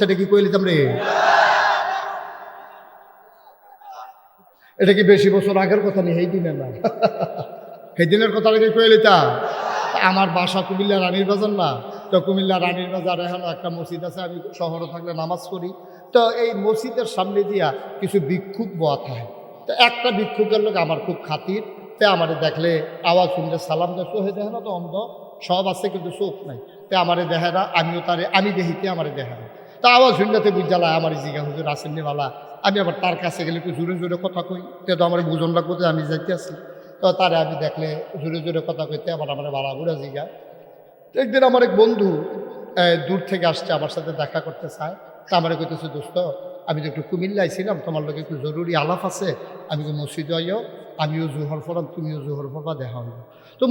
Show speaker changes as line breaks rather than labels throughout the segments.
সেটা কি কইলি তোমরে এটা কি বেশি বছর আগের কথা নেই এই দিনের না। সেই দিনের কথা নাকি কইলি তা? আমার বাসা কুমিল্লা রানীর বাজার না। তো কুমিল্লা রানীর বাজার এখন একটা মসজিদ আছে, আমি শহরে থাকলে নামাজ পড়ি। তো এই মসজিদের সামনে দিয়া কিছু ভিক্ষুক বোয়া থাকে তো একটা ভিক্ষুকের লোক আমার খুব খাতির। তে আমারে দেখলে আওয়াজ শুনলে সালাম দেয়, চোখে দেখে না তো অন্ধ? সব আছে কিন্তু চোখ নাই। তে আমারে দেখে না, আমিও তারে, আমি দেখিতে আমারে দেখে না। তা আবার শুনতে বুঝালা আমার জিজ্ঞা হুজুর আসেন আসেননিওয়ালা আমি আবার তার কাছে গেলে একটু জোরে জোরে কথা কই, তে তো আমার বুঝন লাগবো যে আমি যাইতে আসি তো তারে আমি দেখলে জোরে জোরে কথা কইতে আবার আমার বাড়া বুড়া জিগা। একদিন আমার এক বন্ধু দূর থেকে আসছে, আমার সাথে দেখা করতে চায়। তা আমার কইতেছে, দোস্ত আমি তো একটু কুমিল্লায় ছিলাম, তোমার লোক একটু জরুরি আলাপ আছে, আমি তো মসজিদে আইও? আমিও জোহর পড়াম, তুমিও জোহর পড়বা, দেখা হইব। তো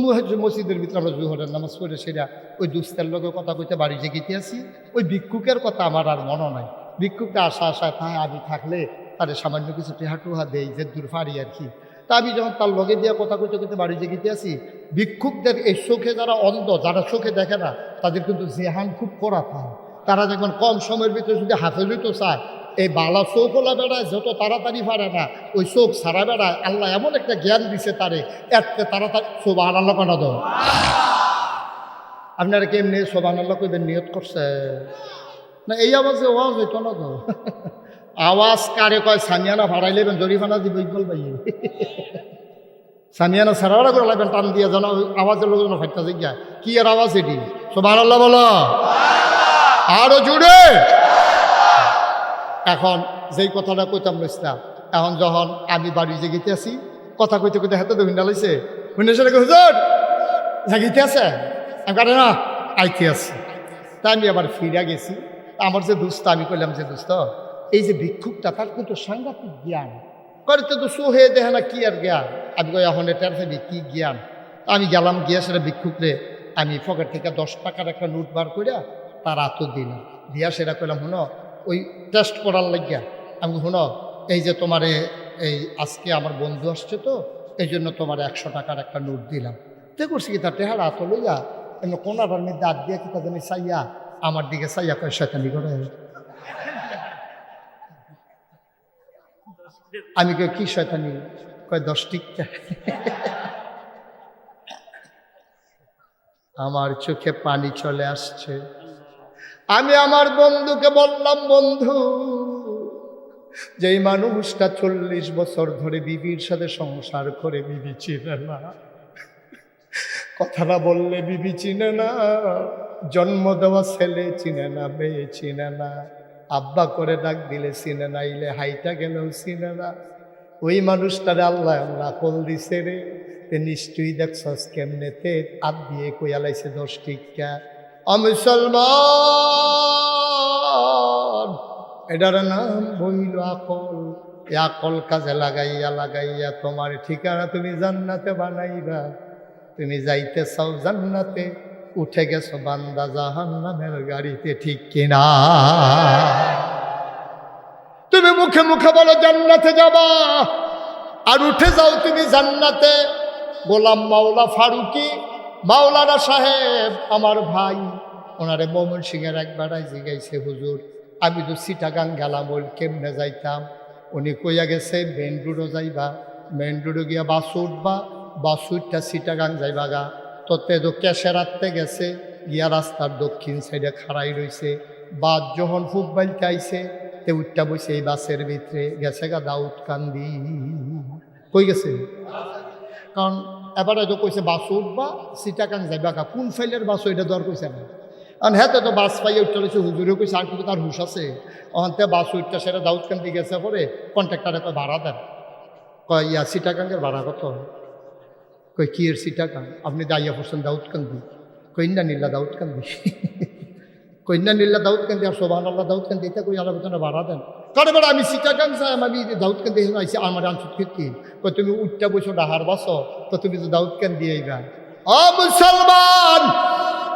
মসজিদের ভিতরে আমরা জোহরের নামাজ পড়ে সেটা ওই দুস্তের লোকের কথা কইতে বাড়ি যে গিতে আসি, ওই ভিক্ষুকের কথা আমার আর মনে নাই। ভিক্ষুকটা আশা আশা থাকে আমি থাকলে তারে সামান্য কিছু টেহা টুহা দেই, যে দূর ফারি আর কি। তা আমি যখন তার লগে দিয়ে কথা কইতে কইতে বাড়ি যে গিতে আসি, ভিক্ষুকদের এই চোখে যারা অন্ধ, যারা চোখে দেখে না, তাদের কিন্তু জেহান খুব করা থাকে তারা যখন কম সময়ের ভিতরে যদি হাফেজ হইতে চায় এই বালা চোখওয়ালা বেড়ায় যত তাড়াতাড়ি পারে না, ওই চোখ সারা বেড়ায়। আল্লাহ এমন একটা জ্ঞান দিছে তারে এত তাড়াতাড়ি সোবাহ আল্লাহ কেন দাও। আপনারা কেমনি সোবাহ আল্লাহ কইবেন, নিয়ত করছে? না, এই আওয়াজে আওয়াজ হইতো না তো আওয়াজ কারে কয় সামিয়ানা ভাড়াই লেবেন জরিমানা দিব ইকবল ভাই। সামিয়ানা সারারা করে লাগবেন টান দিয়ে যেন আওয়াজের লোক যেন ফাইটা জিজ্ঞা কি আর আওয়াজ এটি? সোবাহ আল্লাহ বলো। আরও জুড়ে এখন যেই কথাটা কইতাম ইসলাম এখন যখন আমি বাড়ি জেগিতে আছি কথা কইতে কইতে হাতে তো ভিন্ডা লাইছে জাগিতে আছে? না, আইতে আছে। তা আমি আবার ফিরে গেছি। আমার যে দুস্ত, আমি কইলাম যে, দুস্ত, এই যে ভিক্ষুকটা, তার কিন্তু সাংঘাতিক জ্ঞান। করে তো তো হয়ে দেখে না কি আর জ্ঞান? আমি কই, এখন এটার থেকে কি জ্ঞান? আমি গেলাম, গিয়ে সেটা ভিক্ষুকরে আমি পকেট থেকে দশ টাকার একটা নোট বার করিয়া তার আতো দিলাম। দিয়া সেটা কইলাম, শুনো ওই টেস্ট করার লাগিয়া। আমি শুনো, এই যে তোমারে, এই আজকে আমার বন্ধু আসছে তো, এই জন্য তোমার একশো টাকার একটা নোট দিলাম। তে করছি কি, তার টেহারা আতো লইয়া, এমনি কোনাটার মধ্যে হাত দিয়ে কি তা জানি চাইয়া, আমার দিকে চাইয়া কয়, শয়তানি করে আমি কই, কি শয়তানি? কয়, দশ টিকা আমার চোখে পানি চলে আসছে। আমি আমার বন্ধুকে বললাম, বন্ধু, যেই মানুষটা চল্লিশ বছর ধরে বিবির সাথে সংসার করে, বিবি চিনে না। কথাটা বললে বিবি চিনে না, জন্ম দেওয়া ছেলে চিনে না, মেয়ে চিনে না, আব্বা করে ডাক দিলে চিনে না ইলে হাইটা গেলেও চিনে না। ওই মানুষটারে আল্লাহ আল্লাহ কল দিছে রে নিশ্চয়ই দেখছস কেমনে তে আদ দিয়ে কইয়ালাইছে দশ টিকা অমুসলমান এটার নাম বইল আকল। আকল কাজে লাগাইয়া লাগাইয়া তোমার ঠিকানা তুমি জান্নাতে বানাইবা। তুমি যাইতে চাও জান্নাতে, উঠে গেছো বান্দা জাহান্নামের গাড়িতে, ঠিক কিনা? তুমি মুখে মুখে বলো, জান্নাতে যাবা। আর উঠে যাও তুমি জান্নাতে। গোলাম মাওলা ফারুকি মাওলানা সাহেব, আমার ভাই, ওনারে মোমন সিংয়ের এক বেড়ায় জিগাইছে, হুজুর। আমি তো সিটাগাং গেলাম ওই কেমনে যাইতাম? উনি কইয়া গেছে মেন রোডও যাইবা মেন রোডে গিয়া বাস উঠবা, বাস উঠটা সিটাগাং যাইবা গা। তোতে তো কেশেরাতে গেছে, গিয়া রাস্তার দক্ষিণ সাইডে খাড়াই রইছে। বাদ যখন ফুক বাইলতে আইছে, তে উঠটা বসে এই বাসের ভিতরে, গেছে গা দাউদ কান্দি কই গেছে? কারণ এবারে তো কইছে বাস উঠবা সিটাকাং যাইবা কা? কোন ফাইলের বাস, এটা দর কইছে না। কারণ হ্যাঁ তো বাস পাইয়ে উঠতে রয়েছে হুজুরে কইছে, আর কিন্তু তার হুশ আছে। অন্তে বাস উঠতে সেটা দাউদকান্দি গেছে পরে কন্ট্রাক্টারে কয়, ভাড়া দেন। কয়, ইয়া সিটাকাঙ্গের ভাড়া কত? কই কি এর সিটাকাং আপনি দাইয়া পড়ছেন দাউদকান্দি। কন্যা নীলা দাউদকান্দি। কন্যা নীলা দাউদকান্দি আর সোবান আল্লাহ দাউদকান্দি এটা কই আলোচনা ভাড়া দেন? কারণ এবার আমি সিটাকাং চাই, আমি দাউদকান দিয়ে আইসি আমার আনসুদ খেতে কই তুমি উঠটা বসো, ডাহার বাসো, তো তুমি তো দাউদকান্দি আইবা। অ, মুসলমান